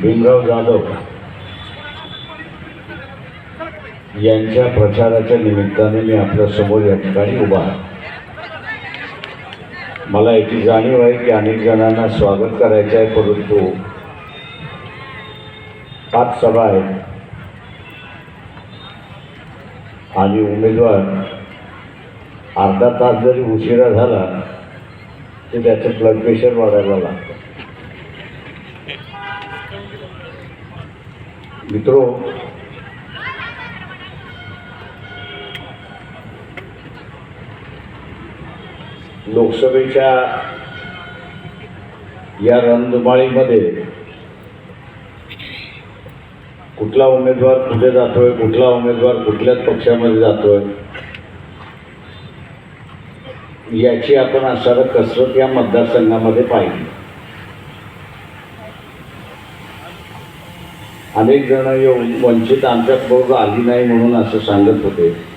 भीमराव जाधव यांच्या प्रचाराच्या निमित्ताने मी आपल्यासमोर या ठिकाणी उभा आहे. मला याची जाणीव आहे की अनेक जणांना स्वागत करायचं आहे परंतु पाच सभा आहेत. आणि उमेदवार अर्धा तास जरी उशिरा झाला तर त्याचं ब्लड प्रेशर वाढायला लागतं. मित्रो लोकसभेच्या या रणधुमाळीमध्ये कुठला उमेदवार कुठे जातोय कुठला उमेदवार कुठल्याच पक्षामध्ये जातोय याची आपण असणारं कसरत या मतदारसंघामध्ये पाहिली. अनेक जण येऊन वंचित आमच्यात बरोबर आली नाही म्हणून असं सांगत होते.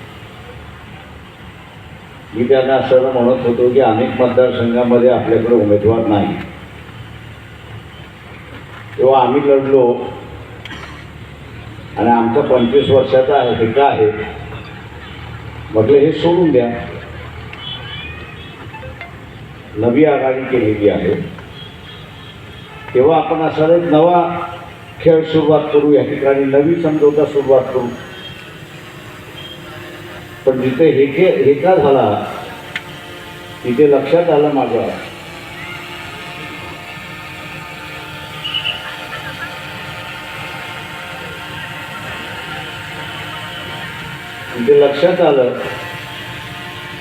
मी त्यांना असं म्हणत होतो की अनेक मतदारसंघामध्ये आपल्याकडे उमेदवार नाही. तेव्हा आम्ही लढलो. आणि आमचा पंचवीस वर्षाचा आहे हे का आहे. म्हटलं हे सोडून द्या. नवी आघाडी केलेली आहे. तेव्हा आपण असा एक नवा खेळ सुरुवात करू या ठिकाणी नवी समजवता सुरुवात करू. पण जिथे हे खेळ हे का झाला तिथे लक्षात आलं माझ्या. तिथे लक्षात आलं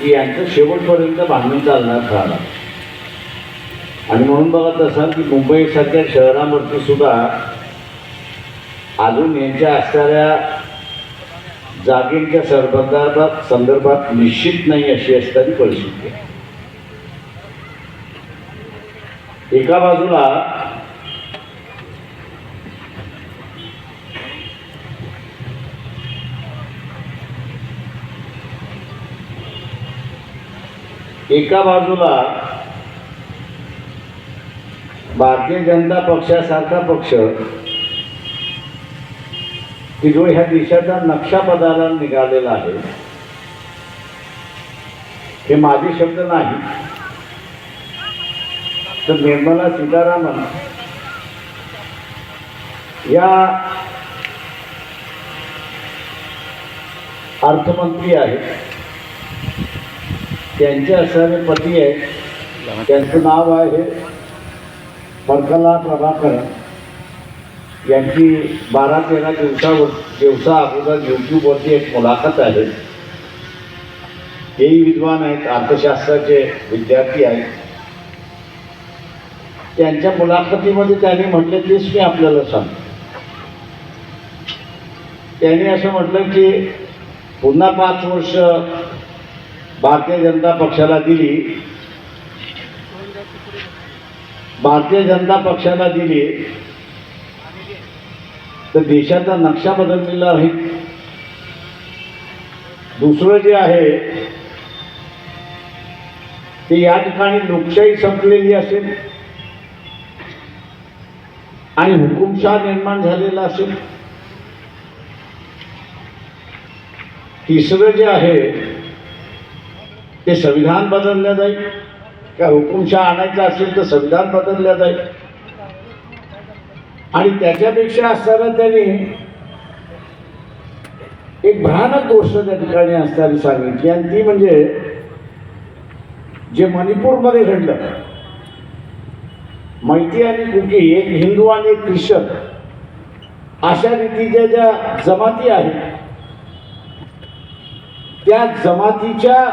की यांचं शेवटपर्यंत भांडण चालणार झाला. आणि म्हणून बघत असाल की मुंबईसारख्या शहरावरती सुद्धा अजून यांच्या असणाऱ्या जागेच्या संदर्भात संदर्भात निश्चित नाही अशी असणारी परिस्थिती आहे. एका बाजूला एका बाजूला भारतीय जनता पक्षासारखा पक्ष की जो ह्या देशाचा नक्षा निघालेला आहे हे माझे शब्द नाही. तर निर्मला सीतारामन या अर्थमंत्री आहेत. त्यांचे असणारे पती आहेत. त्यांचं नाव आहे पंकला प्रभाकर यांची बारा तेरा दिवसावर दिवसा अगोदर यूट्यूबवरती एक मुलाखत आहे. हेही विद्वान आहेत अर्थशास्त्राचे विद्यार्थी आहेत. त्यांच्या मुलाखतीमध्ये त्यांनी म्हटले तेच मी आपल्याला सांगतो. त्यांनी असं म्हटलं की पुन्हा पाच वर्ष भारतीय जनता पक्षाला दिली. भारतीय जनता पक्षाला दिली. तर देशाचा नक्षा बदललेला आहे. दुसरं जे आहे ते या ठिकाणी लोकशाही संपलेली असेल आणि हुकुमशाह निर्माण झालेला असेल. तिसरं जे आहे ते संविधान बदललं जाईल. का हुकुमशाह आणायचं असेल तर संविधान बदललं जाईल. आणि त्याच्यापेक्षा असताना त्यांनी एक भयानक गोष्ट त्या ठिकाणी असताना सांगितली. आणि ती म्हणजे जे मणिपूरमध्ये घडलं मैती आणि कुकी एक हिंदू आणि एक ख्रिश्चन अशा रीतीच्या ज्या जमाती आहेत त्या जमातीच्या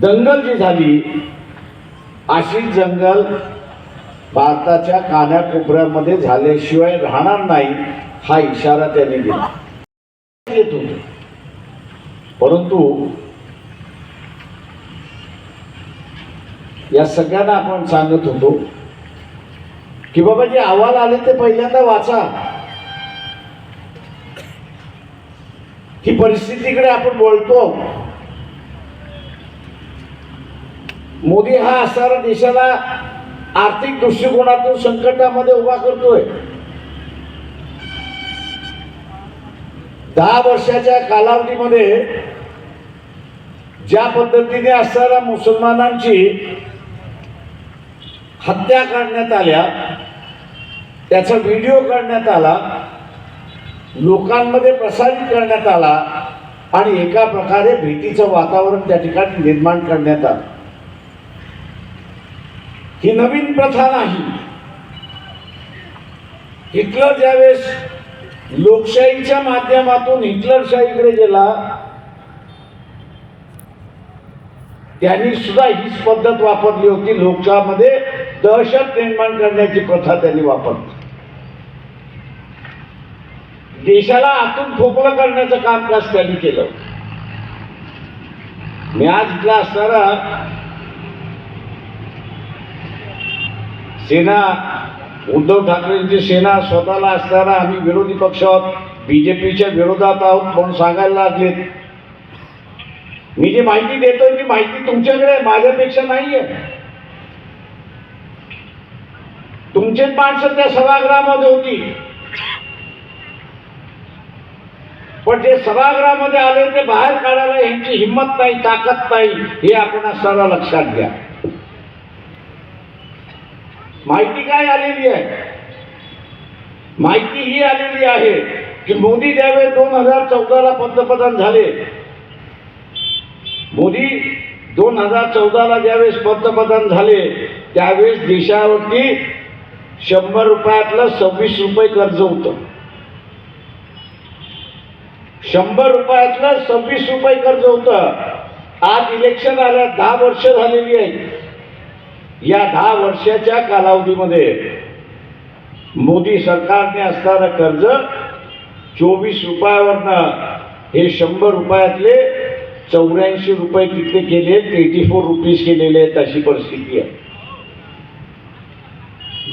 दंगल जी झाली अशी जंगल भारताच्या कानाकोपऱ्यामध्ये झाल्याशिवाय राहणार नाही हा इशारा त्यांनी दिला. येत होते परंतु या सगळ्यांना आपण सांगत होतो की बाबा जे अहवाल आले ते पहिल्यांदा वाचा. ही परिस्थितीकडे आपण बोलतो. मोदी हा असणारा देशाला आर्थिक दृष्टिकोनातून संकटामध्ये उभा करतोय. दहा वर्षाच्या कालावधीमध्ये ज्या पद्धतीने असणाऱ्या मुसलमानांची हत्या करण्यात आल्या त्याचा व्हिडिओ करण्यात आला लोकांमध्ये प्रसारित करण्यात आला आणि एका प्रकारे भीतीचं वातावरण त्या ठिकाणी निर्माण करण्यात आलं. ही नवीन प्रथा नाही. हिटलर ज्यावेळेस लोकशाहीच्या माध्यमातून हिटलरशाहीकडे गेला त्यांनी सुद्धा हीच पद्धत वापरली होती. लोकशाहीमध्ये दहशत निर्माण करण्याची प्रथा त्यांनी वापरली. देशाला आतून खोकलं करण्याचं कामकाज त्यांनी केलं. मी आज इथला असणारा सेना उद्धव ठाकरेंची सेना स्वतःला असताना आम्ही विरोधी पक्ष आहोत. बीजेपीच्या विरोधात आहोत म्हणून सांगायला लागलेत मी जी माहिती देतोय ती माहिती तुमच्याकडे माझ्यापेक्षा नाहीये. तुमचीच माणसं त्या सभागृहामध्ये होती. पण जे सभागृहामध्ये आले ते बाहेर काढायला यांची हिंमत नाही ताकद नाही हे आपण असताना लक्षात घ्या. माहिती काय आलेली आहे? माहिती ही आलेली आहे की मोदी त्यावेळेस दोन हजार चौदाला पंतप्रधान झाले मोदी दोन हजार चौदाला ज्यावेळेस पंतप्रधान झाले त्यावेळेस देशावरती शंभर रुपयातलं सव्वीस रुपये कर्ज होतं. शंभर रुपयातलं सव्वीस रुपये कर्ज होतं. आज इलेक्शन आल्या दहा वर्ष झालेली आहे. या दहा वर्षाच्या कालावधीमध्ये मोदी सरकारने असणारं कर्ज चोवीस रुपयावरनं हे शंभर रुपयातले चौऱ्याऐंशी रुपये तिथे केले एटी फोर रुपीज केलेले आहेत अशी परिस्थिती आहे.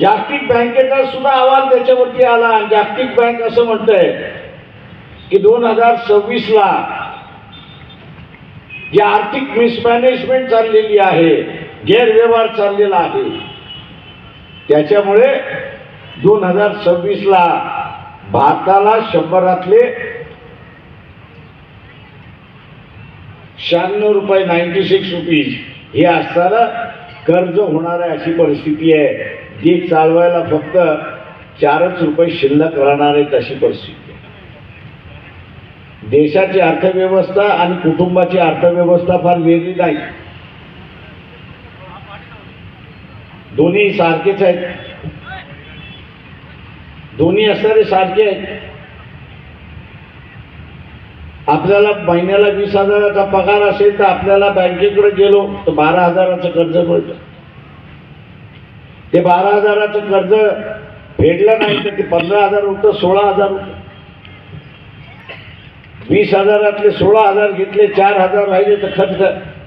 जागतिक बँकेचा सुद्धा अहवाल त्याच्यावरती आला आणि जागतिक बँक असं म्हणतंय की दोन हजार सव्वीसला जी आर्थिक मिसमॅनेजमेंट चाललेली आहे गैरव्यवहार चाललेला आहे त्याच्यामुळे दोन हजार सव्वीसला भारताला शंभरातले शहाण्णव रुपये नाईन्टी सिक्स रुपीज हे असताना कर्ज होणार आहे अशी परिस्थिती आहे जी चालवायला फक्त चारच रुपये शिल्लक राहणार आहेत अशी परिस्थिती आहे. देशाची अर्थव्यवस्था आणि कुटुंबाची अर्थव्यवस्था फार वेगळी नाही. दोन्ही सारखेच आहेत. दोन्ही असणारे सारखे आहेत. आपल्याला महिन्याला वीस हजाराचा पगार असेल तर आपल्याला बँकेकडे गेलो तर बारा हजाराचं कर्ज मिळतं. ते बारा हजाराचं कर्ज फेडलं नाही तर ते पंधरा हजार होतं सोळा हजार होतं. वीस हजारातले सोळा हजार घेतले चार हजार राहिले तर खर्च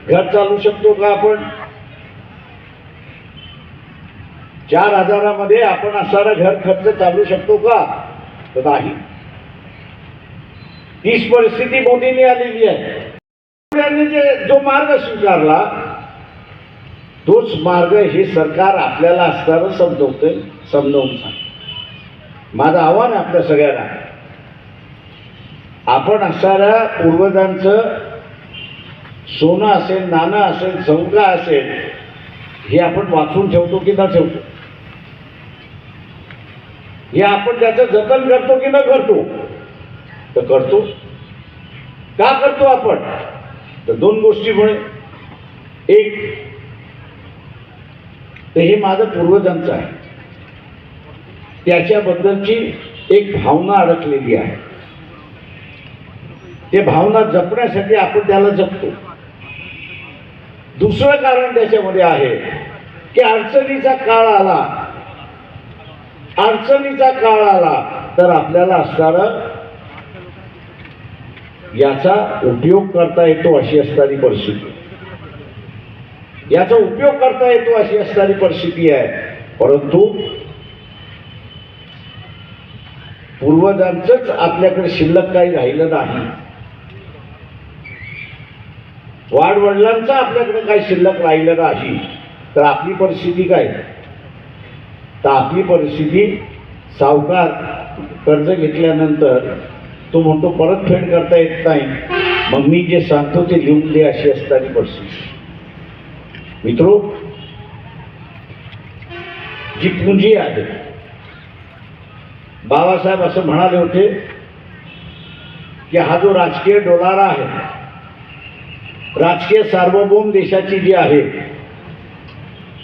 घर चालू शकतो का आपण? चार हजारामध्ये आपण असणारा घर खर्च चालू शकतो का? तर नाही. ही परिस्थिती मोदींनी आलेली आहे. त्यांनी जे जो मार्ग स्वीकारला तोच मार्ग हे सरकार आपल्याला असताना समजवतंय समजावून सांग माझं आव्हान आहे आपल्या सगळ्यांना. आपण असणाऱ्या पूर्वजांचं सोनं असेल नाणं असेल चौका असेल हे आपण वाचून ठेवतो की न ठेवतो? हे आपण त्याचं जतन करतो की न करतो? तर करतो का करतो आपण? तर दोन गोष्टीमुळे एक तर हे माझं पूर्वजांचं आहे. त्याच्याबद्दलची एक भावना अडकलेली आहे. ते भावना जपण्यासाठी आपण त्याला जपतो. दुसरं कारण त्याच्यामध्ये आहे की अडचणीचा काळ आला. अडचणीचा काळ आला तर आपल्याला असणारं याचा उपयोग करता येतो अशी असणारी परिस्थिती. याचा उपयोग करता येतो अशी असणारी परिस्थिती आहे. परंतु पूर्वजांचंच आपल्याकडे शिल्लक काही राहिलं नाही. वाडवडिलांचा आपल्याकडे काही शिल्लक राहिलं नाही तर आपली परिस्थिती काय? तर आपली परिस्थिती सावकार कर्ज घेतल्यानंतर तो म्हणतो परतफेड करता येत नाही. मग मी जे सांगतो ते लिहून दे अशी असताना परिस्थिती. मित्रो जी पुंजी आहे बाबासाहेब असं म्हणाले होते की हा जो राजकीय डोलारा आहे राजकीय सार्वभौम देशाची जी आहे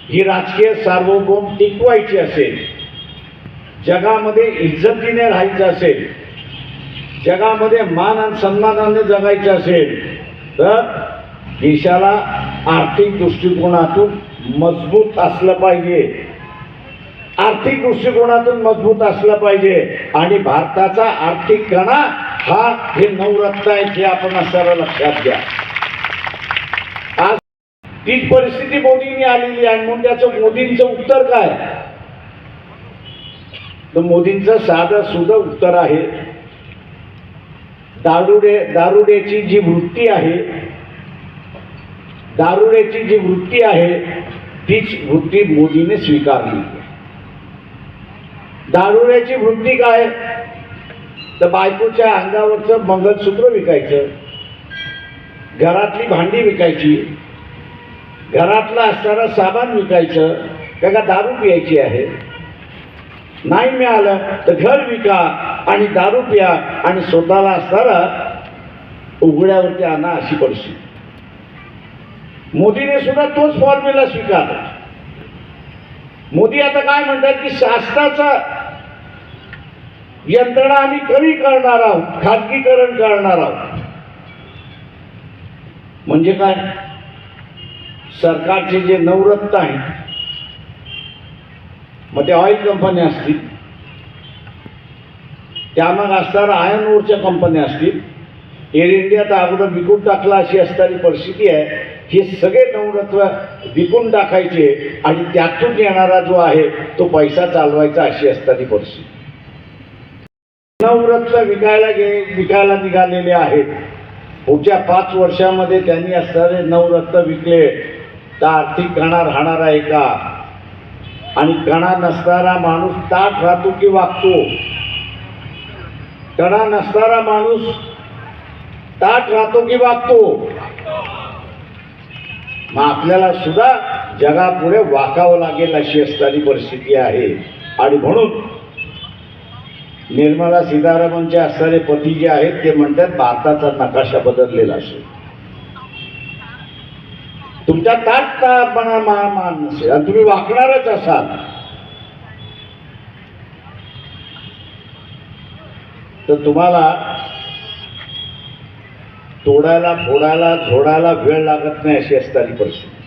ही राजकीय सार्वभौम टिकवायची असेल जगामध्ये इज्जतीने राहायचं असेल जगामध्ये मान आणि सन्मानाने जगायचं असेल तर देशाला आर्थिक दृष्टिकोनातून मजबूत असलं पाहिजे. आर्थिक दृष्टिकोनातून मजबूत असलं पाहिजे. आणि भारताचा आर्थिक कणा हा हे नवरत्न आहेत हे आपण असताना लक्षात घ्या. ही परिस्थिती मोदींनी आलेली आहे म्हणून त्याचं मोदींचं उत्तर काय? तर मोदींचं साधं सुद्धा उत्तर आहे दारुडे दारुड्याची जी वृत्ती आहे दारुड्याची जी वृत्ती आहे तीच वृत्ती मोदीने स्वीकारली. दारुड्याची वृत्ती काय? तर बायकोच्या अंगावरचं मंगलसूत्र विकायचं घरातली भांडी विकायची घरातला असणारा सामान विकायचं का का दारू प्यायची आहे. नाही मिळालं तर घर विका आणि दारू प्या आणि स्वतःला असणारा उघड्यावरती आणा अशी परिस्थिती. मोदीने सुद्धा तोच फॉर्म्युला स्वीकारला. मोदी आता काय म्हणतात की शासनाचा यंत्रणा आम्ही कमी करणार आहोत खाजगीकरण करणार आहोत. म्हणजे काय? सरकारचे जे नवरत्न आहेत मग ते ऑइल कंपन्या असतील. त्या मग असणाऱ्या आयर्न ओरच्या कंपन्या असतील. एअर इंडिया तर अगोदर विकून टाकला अशी असणारी परिस्थिती आहे. हे सगळे नवरत्न विकून टाकायचे आणि त्यातून येणारा जो आहे तो पैसा चालवायचा अशी असणारी परिस्थिती. नवरत्न विकायला गे विकायला निघालेले आहेत. पुढच्या पाच वर्षामध्ये त्यांनी असणारे नवरत्न विकले. आर्थिक कणा राहणार आहे का आणि कणा नसणारा माणूस ताट राहतो की वागतो. कणा नसणारा माणूस ताट राहतो की वागतो. मग आपल्याला सुद्धा जगापुढे वाकावं लागेल अशी असणारी परिस्थिती आहे. आणि म्हणून निर्मला सीतारामनचे असणारे पती जे आहेत ते म्हणतात भारताचा नकाशा बदललेला असेल. तुमच्या ताटपणा मान नसेल आणि तुम्ही वाकणारच असाल. तर तुम्हाला तोडायला फोडायला झोडायला वेळ लागत नाही अशी असणारी परिस्थिती.